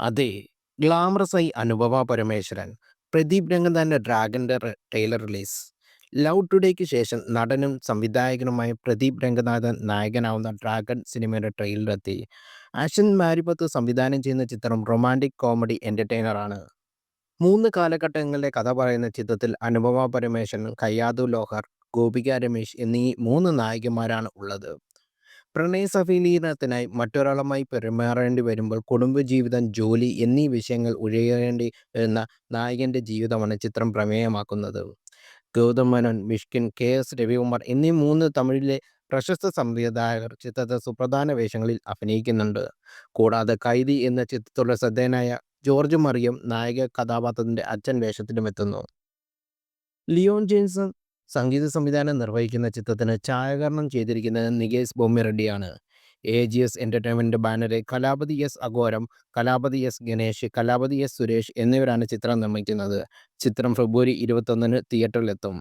അതെ. ഗ്ലാമറസ് ഗ്ലാമറസായി അനുപമ പരമേശ്വരൻ. പ്രദീപ് രംഗനാഥന്റെ ഡ്രാഗന്റെ ട്രെയിലർ റിലീസ്. ലവ് ടുഡേക്ക് ശേഷം നടനും സംവിധായകനുമായ പ്രദീപ് രംഗനാഥൻ നായകനാവുന്ന ഡ്രാഗൺ സിനിമയുടെ ട്രെയിലറെത്തി. ആഷിൻ മാരിപത്ത് സംവിധാനം ചെയ്യുന്ന ചിത്രം റൊമാന്റിക് കോമഡി എന്റർടൈനറാണ് മൂന്ന് കാലഘട്ടങ്ങളിലെ കഥ പറയുന്ന ചിത്രത്തിൽ അനുപമ പരമേശ്വരൻ, കയ്യാദു ലോഹർ, ഗോപിക രമേശ് എന്നീ മൂന്ന് നായികമാരാണ് ഉള്ളത്. പ്രണയസഫലീകരണത്തിനായി മറ്റൊരാളുമായി പെരുമാറേണ്ടി വരുമ്പോൾ കുടുംബജീവിതം, ജോലി എന്നീ വിഷയങ്ങൾ ഉഴയേണ്ടി വരുന്ന നായകന്റെ ജീവിതമാണ് ചിത്രം പ്രമേയമാക്കുന്നത്. ഗൗതം മേനോൻ, മിഷ്കിൻ, കെ. എസ്. രവികുമാർ എന്നീ മൂന്ന് തമിഴിലെ പ്രശസ്ത സംവിധായകർ ചിത്രത്തെ സുപ്രധാന വേഷങ്ങളിൽ അഭിനയിക്കുന്നുണ്ട്. കൂടാതെ കൈദി എന്ന ചിത്രത്തിലുള്ള ശ്രദ്ധേയനായ ജോർജ് മറിയം നായക കഥാപാത്രത്തിന്റെ അച്ഛൻ വേഷത്തിലും എത്തുന്നു ലിയോൺ ജെയിംസ് സംഗീത സംവിധാനം നിർവഹിക്കുന്ന ചിത്രത്തിന് ഛായാകരണം ചെയ്തിരിക്കുന്നത് നികേഷ് ബൊമ്മിറെഡ്ഡിയാണ്. എ. ജി. എസ് എന്റർടൈൻമെന്റ് ബാനറിൽ Kalapathi S. Aghoram, Kalapathi S. Ganesh, Kalapathi S. Suresh എന്നിവരാണ് ചിത്രം നിർമ്മിക്കുന്നത്. ചിത്രം ഫെബ്രുവരി ഇരുപത്തൊന്നിന് തിയേറ്ററിലെത്തും.